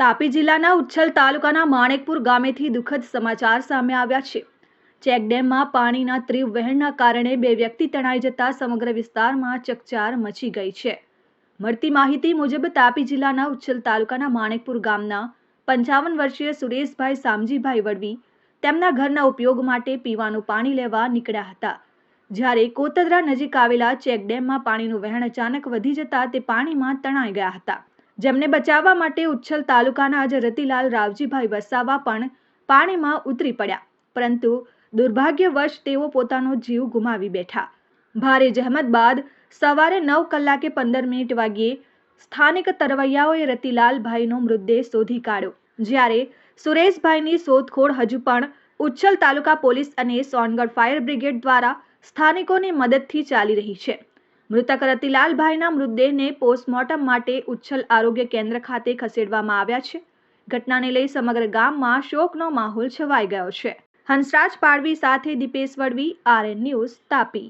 તાપી જિલ્લાના ઉચ્છલ તાલુકાના માણેકપુર ગામેથી દુઃખદ સમાચાર સામે આવ્યા છે. ચેકડેમમાં પાણીના તીવ્ર વહેણના કારણે બે વ્યક્તિ તણાઈ જતા સમગ્ર વિસ્તારમાં ચકચાર મચી ગઈ છે. મળતી માહિતી મુજબ તાપી જિલ્લાના ઉચ્છલ તાલુકાના માણેકપુર ગામના પંચાવન વર્ષીય સુરેશભાઈ સામજીભાઈ વડવી તેમના ઘરના ઉપયોગ માટે પીવાનું પાણી લેવા નીકળ્યા હતા. જ્યારે કોતદરા નજીક આવેલા ચેકડેમમાં પાણીનું વહેણ અચાનક વધી જતા તે પાણીમાં તણાઈ ગયા હતા. જેમને બચાવવા માટે ઉચ્છલ તાલુકાના જ રતિલાલ, રાવજીભાઈ વસાવા પણ પાણીમાં ઉતરી પડ્યા. પરંતુ દુર્ભાગ્યવશ તેઓ પોતાનો જીવ ગુમાવી બેઠા. ભારે જહેમત બાદ સવારે નવ કલાકે પંદર મિનિટ વાગ્યે સ્થાનિક તરવૈયાઓએ રતિલાલભાઈનો મૃતદેહ શોધી કાઢ્યો. જ્યારે સુરેશભાઈની શોધખોળ હજુ પણ ઉચ્છલ તાલુકા પોલીસ અને સોનગઢ ફાયર બ્રિગેડ દ્વારા સ્થાનિકોની મદદથી ચાલી રહી છે. મૃતક રતિલાલભાઈના મૃતદેહને પોસ્ટમોર્ટમ માટે ઉચ્છલ આરોગ્ય કેન્દ્ર ખાતે ખસેડવામાં આવ્યા છે. ઘટનાને લઈ સમગ્ર ગામમાં શોકનો માહોલ છવાઈ ગયો છે. હંસરાજ પાડવી સાથે દીપેશ વડવી, આરએન ન્યૂઝ તાપી.